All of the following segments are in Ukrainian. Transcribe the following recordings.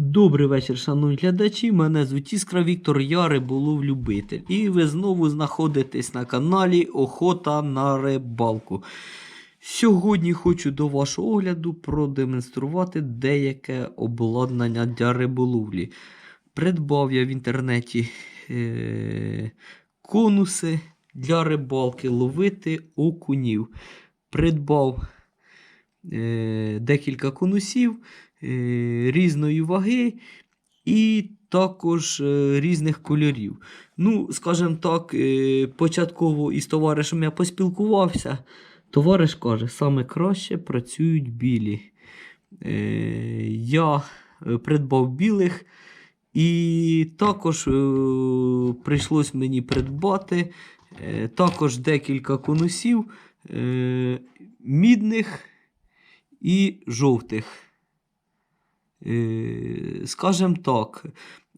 Добрий вечір, шановні глядачі. Мене звуть Іскра Віктор, я риболов-любитель. І ви знову знаходитесь на каналі Охота на рибалку. Сьогодні хочу до вашого огляду продемонструвати деяке обладнання для риболовлі. Придбав я в інтернеті е- конуси для рибалки, ловити окунів. Придбав е- декілька конусів різної ваги і також е, різних кольорів. Ну, скажімо так, е, початково із товаришем я поспілкувався. Товариш каже, саме краще працюють білі. Е, я е, придбав білих. І також е, прийшлось мені придбати е, також декілька конусів е, мідних і жовтих. Е, Скажем так,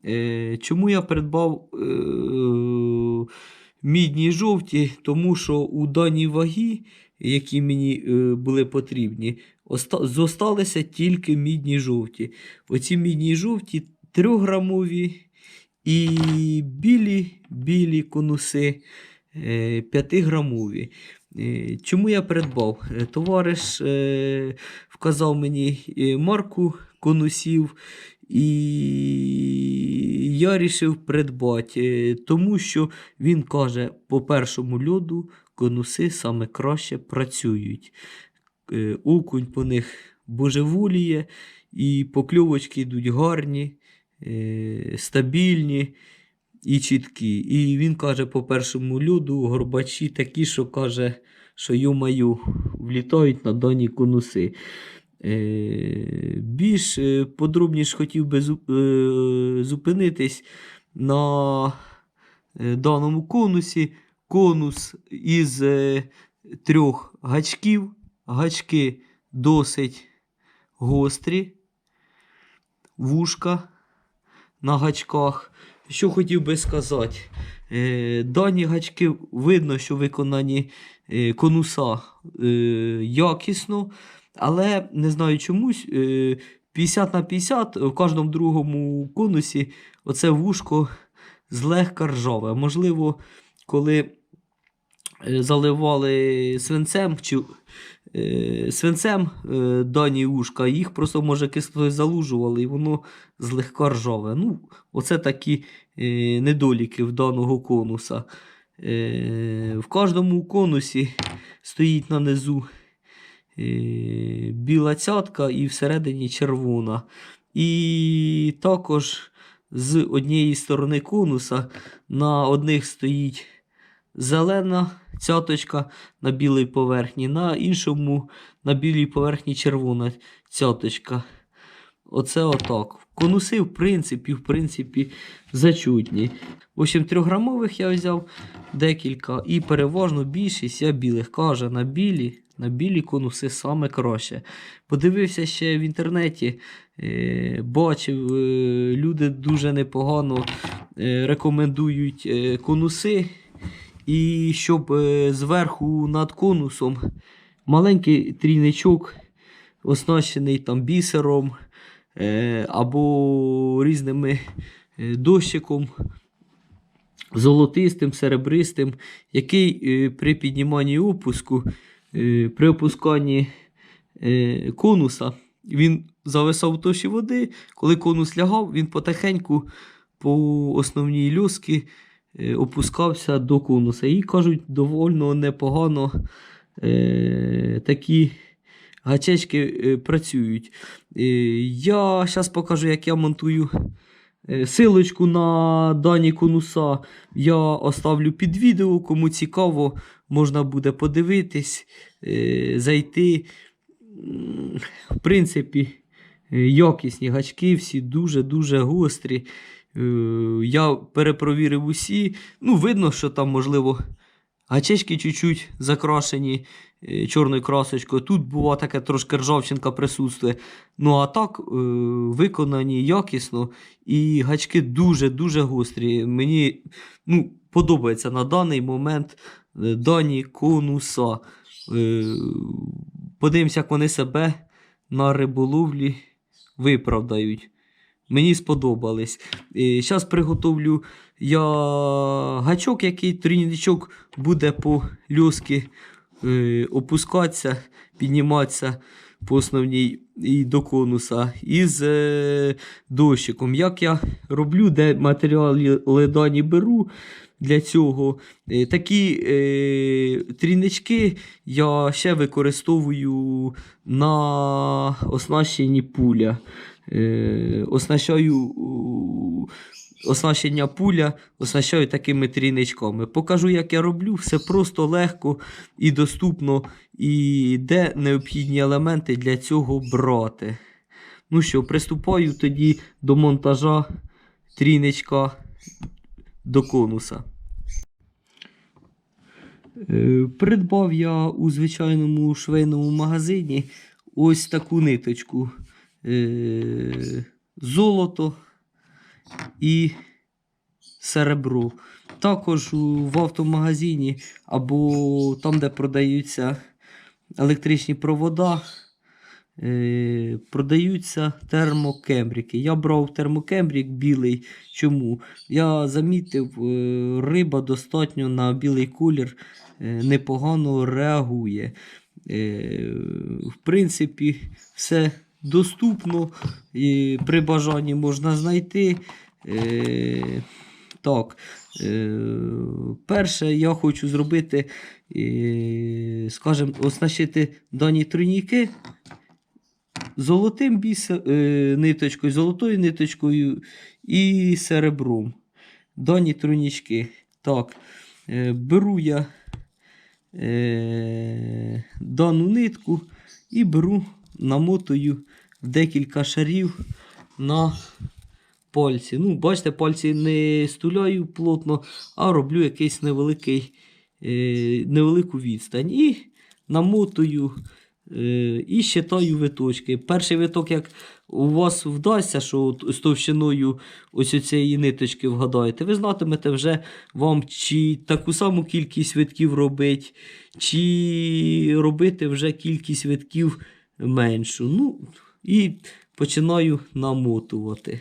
е, чому я придбав е, мідні жовті? Тому що у даній вагі, які мені були потрібні, зосталися тільки мідні жовті. Оці мідні жовті 3-грамові і білі, білі конуси 5-грамові. Е, Чому я придбав? Товариш вказав мені марку конусів, і я вирішив придбати, тому що він каже, по першому льоду конуси саме краще працюють. Е, Окунь по них божеволіє, і покльовочки йдуть гарні, е, стабільні і чіткі. І він каже, по першому льоду горбачі такі, що каже, що йомаю, влітають на дані конуси. Е, більш е, подробніше хотів би е, зупинитись на даному конусі. Конус із трьох гачків. Гачки досить гострі, вушка на гачках. Що хотів би сказати, дані гачки видно, що виконані конуса якісно, але не знаю чомусь. Е, 50 на 50 в кожному другому конусі оце вушко злегка ржаве. Можливо, коли е, заливали свинцем чи е, свинцем е, дані ушка, їх просто може кислотою залужували, і воно злегка ржаве. Ну, оце такі е, недоліки в даного конуса. Е, в кожному конусі стоїть на низу е, біла цятка і всередині червона. І також з однієї сторони конуса на одних стоїть зелена цяточка на білій поверхні, на іншому на білій поверхні червона цяточка. Оце отак. Конуси, в принципі, в принципі, зачутні. В общем, трьохграмових я взяв декілька, і переважно більшість я білих. Каже, на білі, на білі конуси саме краще. Подивився ще в інтернеті, е, бачив, е, люди дуже непогано е, рекомендують конуси. І щоб зверху над конусом маленький трійничок, оснащений там бісером або різними е, дощиком, золотистим, серебристим, який е, при підніманні опуску, е, при опусканні е, конуса, він зависав в тоші води. Коли конус лягав, він потихеньку по основній льоски е, опускався до конуса. І кажуть, довольно непогано е, такі гачечки е, працюють. Е, я зараз покажу, як я монтую е, силочку на дані конуса. Я оставлю під відео, кому цікаво, можна буде подивитись, е, зайти. В принципі, е, якісні гачки, всі дуже-дуже гострі. Е, Я перепровірив усі. Ну, видно, що там, можливо, гачечки чуть-чуть закрашені чорною красочкою. Тут була така трошки ржавчинка присутствує. Ну, а так, е, виконані якісно. І гачки дуже-дуже гострі. Мені ну, подобається на даний момент е, дані конуса. Е, Подивимося, як вони себе на риболовлі виправдають. Мені сподобались. Зараз приготовлю я гачок, який трійничок буде по льоски е, опускатися, підніматися по основній і до конуса із е, дощиком. Як я роблю, де матеріали дані беру для цього. Е, такі е, трійнички я ще використовую на оснащенні пуля. Е, оснащаю оснащення пуля, оснащаю такими трійничками. Покажу, як я роблю, все просто легко і доступно, і де необхідні елементи для цього брати. Ну що, приступаю тоді до монтажа трійничка до конуса. Е, Придбав я у звичайному швейному магазині ось таку ниточку. Е, Золото і серебро. Також в автомагазині або там, де продаються електричні провода, е, продаються термокембрики. Я брав термокембрик білий. Чому? Я замітив, е, риба достатньо на білий колір е, непогано реагує. В принципі, все доступно і при бажанні можна знайти. Е, Так, е, перше, я хочу зробити, е, скажімо, оснащити дані тройніки золотим біс, е, ниточкою, золотою ниточкою і серебром. Дані тройнічки. Так, е, беру я е, дану нитку і беру, намотую декілька шарів на пальці. Ну, бачите, пальці не стуляю плотно, а роблю якийсь невеликий, е, невелику відстань. І намотую е, і щитаю виточки. Перший виток, як у вас вдасться, що з товщиною ось цієї ниточки вгадаєте, ви знатимете вже вам чи таку саму кількість витків робити, чи робити вже кількість витків меншу. Ну, і починаю намотувати.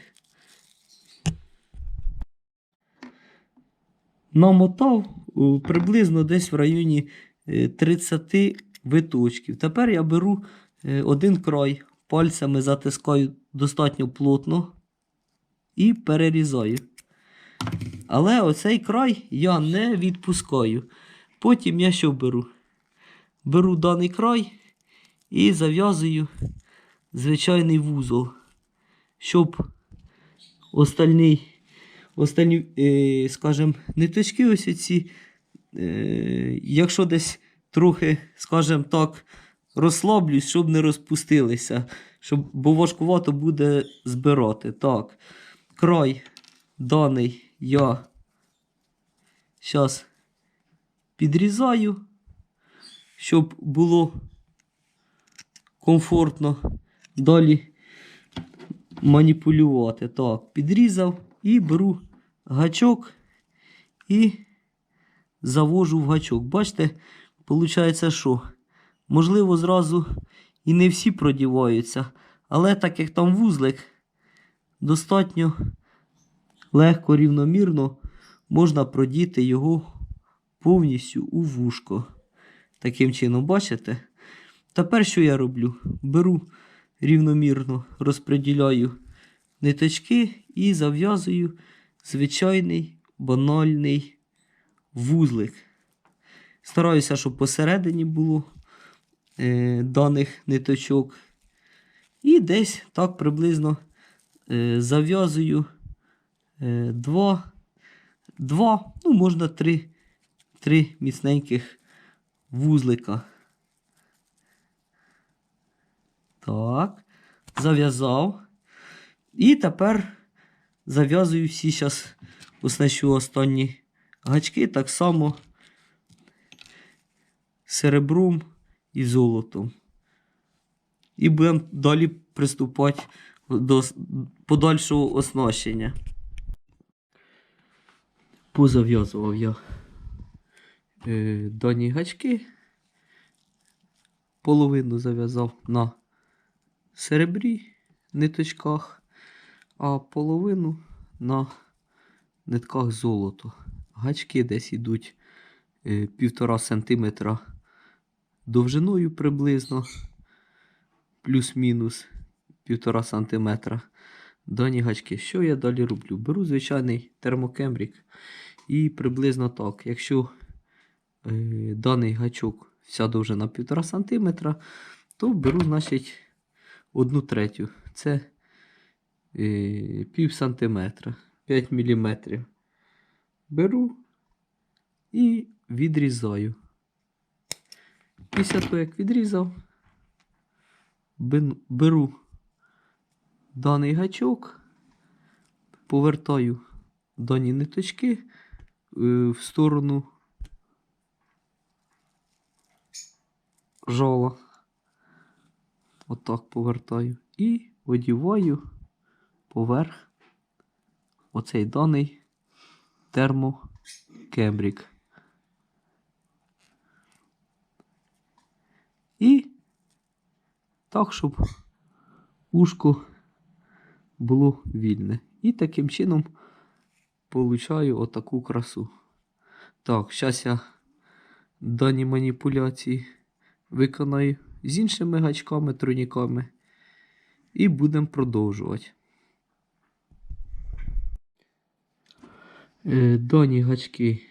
Намотав приблизно десь в районі е, 30 виточків. Тепер я беру е, один край, пальцями затискаю достатньо плотно і перерізаю. Але оцей край я не відпускаю. Потім я що беру? Беру даний край і зав'язую звичайний вузол, щоб остальний, остальні, е, скажімо, ниточки ось ці, е, якщо десь трохи, скажімо так, розслаблюсь, щоб не розпустилися, щоб, бо важкувато буде збирати. Так, край даний я зараз підрізаю, щоб було комфортно далі маніпулювати. Так, підрізав і беру гачок і завожу в гачок. Бачите, виходить, що? Можливо, зразу і не всі продіваються, але так як там вузлик, достатньо легко, рівномірно можна продіти його повністю у вушко. Таким чином, бачите? Тепер що я роблю? Беру рівномірно, розподіляю ниточки і зав'язую звичайний банальний вузлик. Стараюся, щоб посередині було е, даних ниточок. І десь так приблизно е, зав'язую е, два, два, ну, можна три, три міцненьких вузлика. Так, зав'язав. І тепер зав'язую всі зараз оснащу останні гачки так само серебром і золотом. І будемо далі приступати до подальшого оснащення. Позав'язував я е, дані гачки. Половину зав'язав на серебрі ниточках, а половину на нитках золото. Гачки десь йдуть е, півтора сантиметра довжиною приблизно, плюс-мінус півтора сантиметра. Дані гачки. Що я далі роблю? Беру звичайний термокембрік і приблизно так. Якщо е, даний гачок вся довжина 1,5 см, то беру, значить, одну третю. Це е, пів сантиметра, 5 мм. Беру і відрізаю. Після того, як відрізав, беру даний гачок, повертаю дані ниточки е, в сторону жола. Отак повертаю. І одіваю поверх оцей даний термокембрік. І так, щоб ушко було вільне. І таким чином получаю отаку красу. Так, зараз я дані маніпуляції виконаю з іншими гачками, труніками. І будемо продовжувати. Е, Дані гачки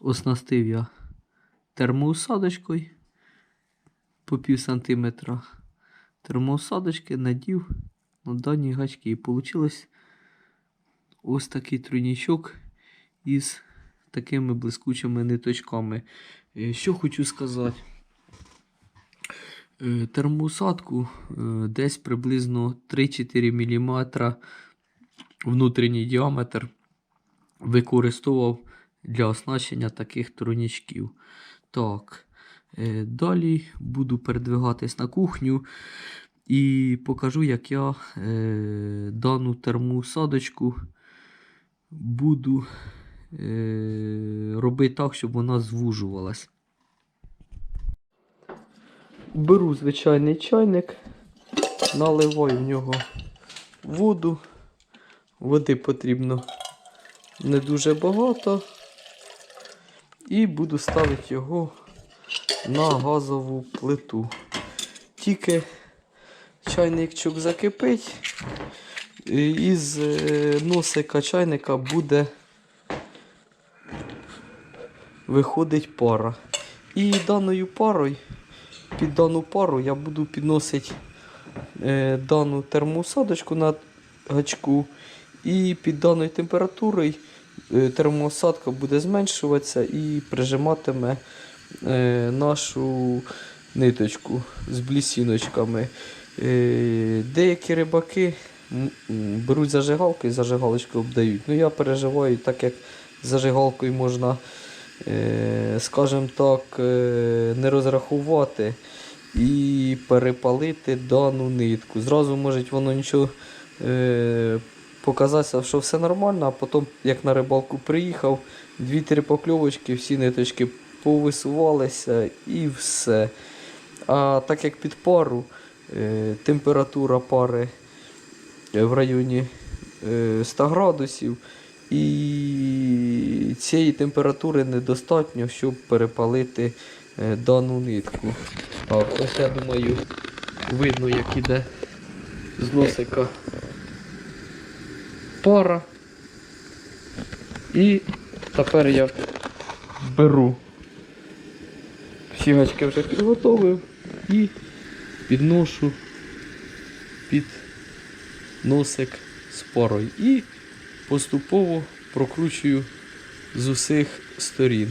оснастив я термоусадочкою по пів сантиметра термоусадочки надів на дані гачки. І вийшло ось такий тройнічок із такими блискучими ниточками. Е, Що хочу сказати. Е, Термоусадку е, десь приблизно 3-4 мм внутрішній діаметр використовував для оснащення таких тройнічків. Так, е, далі буду передвигатись на кухню і покажу, як я дану термоусадочку буду робити так, щоб вона звужувалась. Беру звичайний чайник, наливаю в нього воду. Води потрібно не дуже багато. І буду ставити його на газову плиту. Тільки чайничок закипить, і із е, носика чайника буде виходить пара. І даною парою, під дану пару я буду підносити е, дану термоусадочку на гачку. І під даною температурою е, термоусадка буде зменшуватися і прижиматиме е, нашу ниточку з блісіночками. Е, деякі рибаки беруть зажигалку і зажигалочку обдають. Ну, я переживаю, так як зажигалкою можна, скажімо так, е, не розрахувати і перепалити дану нитку. Зразу може воно нічого е, показатися, що все нормально, а потім, як на рибалку приїхав, дві-три покльовочки, всі ниточки повисувалися і все. А так як під пару, е, температура пари е, в районі е, 100 градусів, і цієї температури недостатньо, щоб перепалити е, дану нитку. Так, ось я думаю, видно, як іде з носика пара. І тепер я беру всі гачки вже підготовив і підношу під носик з парою. І поступово прокручую з усіх сторін.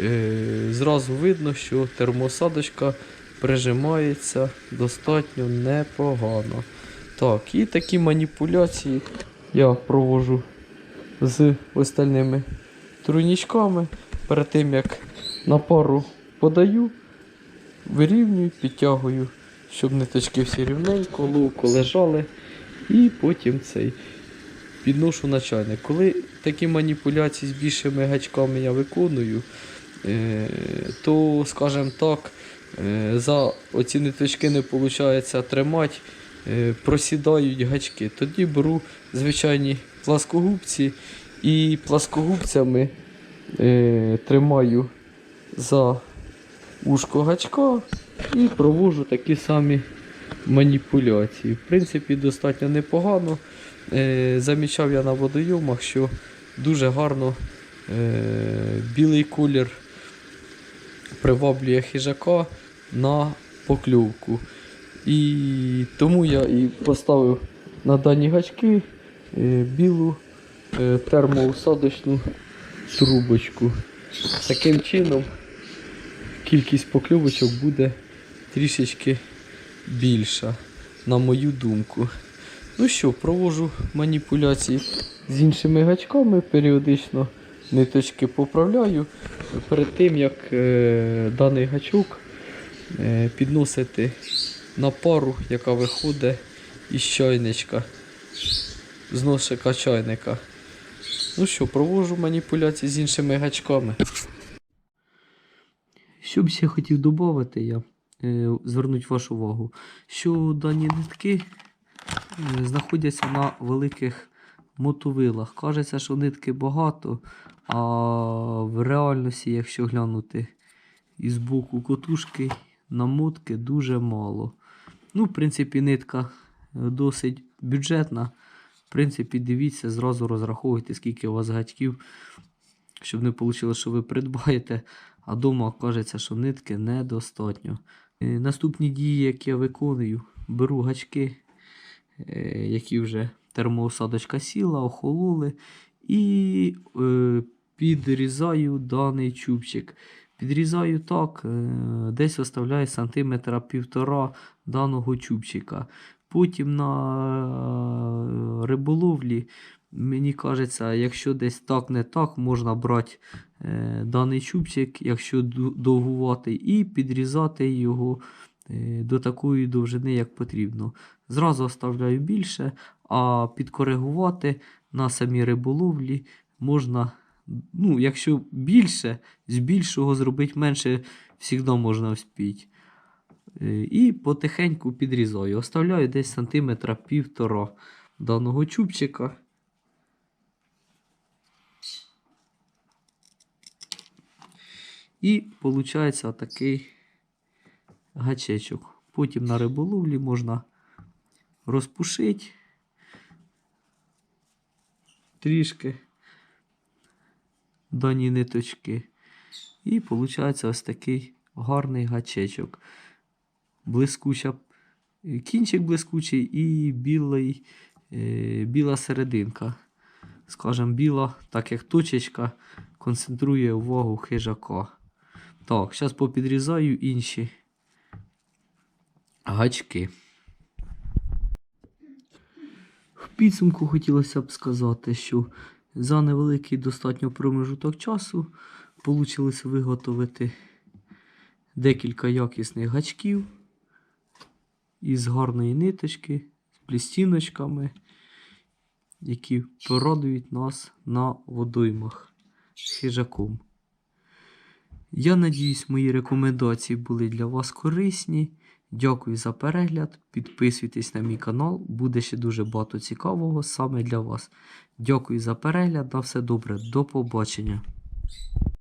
Е, Зразу видно, що термосадочка прижимається достатньо непогано. Так, і такі маніпуляції я провожу з остальними тройничками. Перед тим як на пару подаю, вирівнюю, підтягую, щоб ниточки всі рівненько, ловко лежали. І потім цей підношу на. Коли такі маніпуляції з більшими гачками я виконую, е, то, скажімо так, е, за оці ниточки не виходить тримати е, просідають гачки. Тоді беру звичайні пласкогубці і пласкогубцями тримаю за ушко гачка і проводжу такі самі маніпуляції. В принципі, достатньо непогано. Е, замічав я на водойомах, що дуже гарно е, білий колір приваблює хижака на покльовку. І тому я і поставив на дані гачки е, білу е, термоусадочну трубочку. Таким чином кількість покльовочок буде трішечки більша, на мою думку. Ну що, провожу маніпуляції з іншими гачками, періодично ниточки поправляю. Перед тим як е, даний гачок е, підносити на пару, яка виходить із чайничка, з носика чайника. Ну що, провожу маніпуляції з іншими гачками. Що б ще хотів додати, я е, звернути вашу увагу, що дані нитки знаходяться на великих мотовилах. Кажеться, що нитки багато, а в реальності, якщо глянути із боку котушки, намотки дуже мало. Ну, в принципі, нитка е, досить бюджетна. В принципі, дивіться, зразу розраховуйте, скільки у вас гачків, щоб не вийшло, що ви придбаєте, а вдома окажеться, що нитки недостатньо. Е, Наступні дії, які я виконую, беру гачки, е, які вже термоусадочка сіла, охололи, і е, підрізаю даний чубчик. Підрізаю так, е, десь оставляю сантиметра півтора даного чубчика. Потім на е, риболовлі, мені кажеться, якщо десь так не так, можна брати е, даний чубчик, якщо довгуватий, і підрізати його е, до такої довжини, як потрібно. Зразу оставляю більше, а підкоригувати на самій риболовлі можна, ну, якщо більше, з більшого зробити менше, завжди можна успіти. Е, І потихеньку підрізаю. Оставляю десь сантиметра півтора даного чубчика. І виходить такий гачечок. Потім на риболовлі можна розпушити трішки дані ниточки. І виходить ось такий гарний гачечок. Блискуча, кінчик блискучий і білий, е, біла серединка. Скажем, біла, так як точечка, концентрує увагу хижака. Так, зараз попідрізаю інші гачки. В підсумку хотілося б сказати, що за невеликий достатньо промежуток часу вийшло виготовити декілька якісних гачків із гарної ниточки, з плістіночками, які порадують нас на водоймах з хижаком. Я надіюсь, мої рекомендації були для вас корисні. Дякую за перегляд. Підписуйтесь на мій канал, буде ще дуже багато цікавого саме для вас. Дякую за перегляд. На все добре. До побачення.